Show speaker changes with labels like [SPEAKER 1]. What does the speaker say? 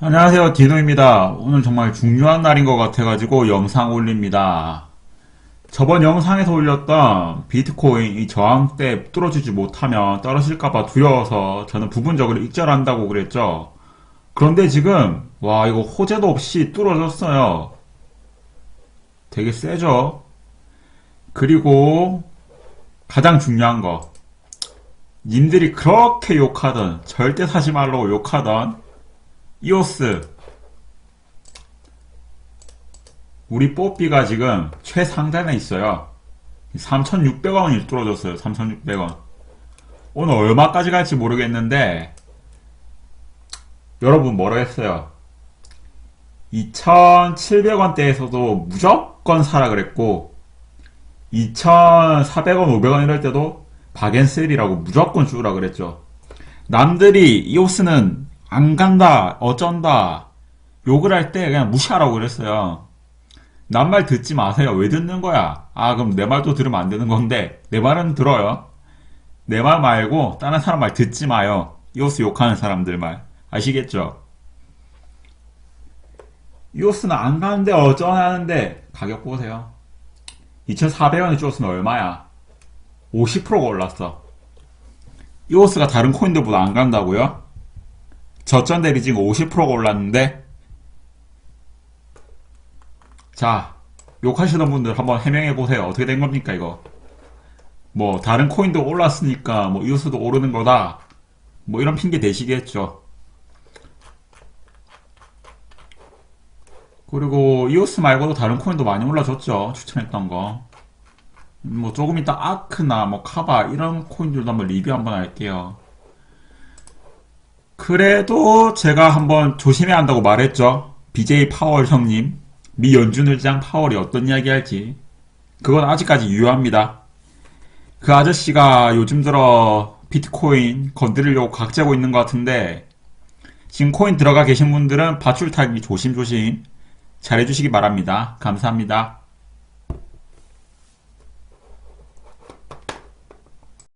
[SPEAKER 1] 안녕하세요. 디노입니다. 오늘 정말 중요한 날인 것 같아가지고 영상 올립니다. 저번 영상에서 올렸던 비트코인 이 저항 때 뚫어주지 못하면 떨어질까봐 두려워서 저는 부분적으로 익절한다고 그랬죠. 그런데 지금 와 이거 호재도 없이 뚫어졌어요. 되게 세죠? 그리고 가장 중요한 거. 님들이 그렇게 욕하던 절대 사지 말라고 욕하던 이오스. 우리 뽀삐가 지금 최상단에 있어요. 3,600원이 뚫어졌어요. 3,600원. 오늘 얼마까지 갈지 모르겠는데 여러분 뭐라 했어요? 2,700원대에서도 무조건 사라 그랬고 2,400원 500원 이럴 때도 박앤셀이라고 무조건 주라 그랬죠. 남들이 이오스는 안 간다, 어쩐다, 욕을 할 때 그냥 무시하라고 그랬어요. 남 말 듣지 마세요. 왜 듣는 거야? 아, 그럼 내 말도 들으면 안 되는 건데, 내 말은 들어요. 내 말 말고, 다른 사람 말 듣지 마요. 이오스 욕하는 사람들 말. 아시겠죠? 이오스는 안 가는데 어쩌나는데, 가격 보세요. 2,400원에 주었으면 얼마야? 50%가 올랐어. 이오스가 다른 코인들보다 안 간다고요? 저점 대비 지금 50%가 올랐는데 자 욕하시는 분들 한번 해명해 보세요. 어떻게 된 겁니까 이거? 뭐 다른 코인도 올랐으니까 뭐 이오스도 오르는 거다. 뭐 이런 핑계 대시겠죠. 그리고 이오스 말고도 다른 코인도 많이 올라줬죠. 추천했던 거뭐 조금 이따 아크나 뭐 카바 이런 코인들도 한번 리뷰 한번 할게요 그래도 제가 한번 조심해야 한다고 말했죠. BJ 파월 형님, 미 연준 의장 파월이 어떤 이야기 할지. 그건 아직까지 유효합니다. 그 아저씨가 요즘 들어 비트코인 건드리려고 각재고 있는 것 같은데, 지금 코인 들어가 계신 분들은 밧줄 타기 조심조심 잘해주시기 바랍니다. 감사합니다.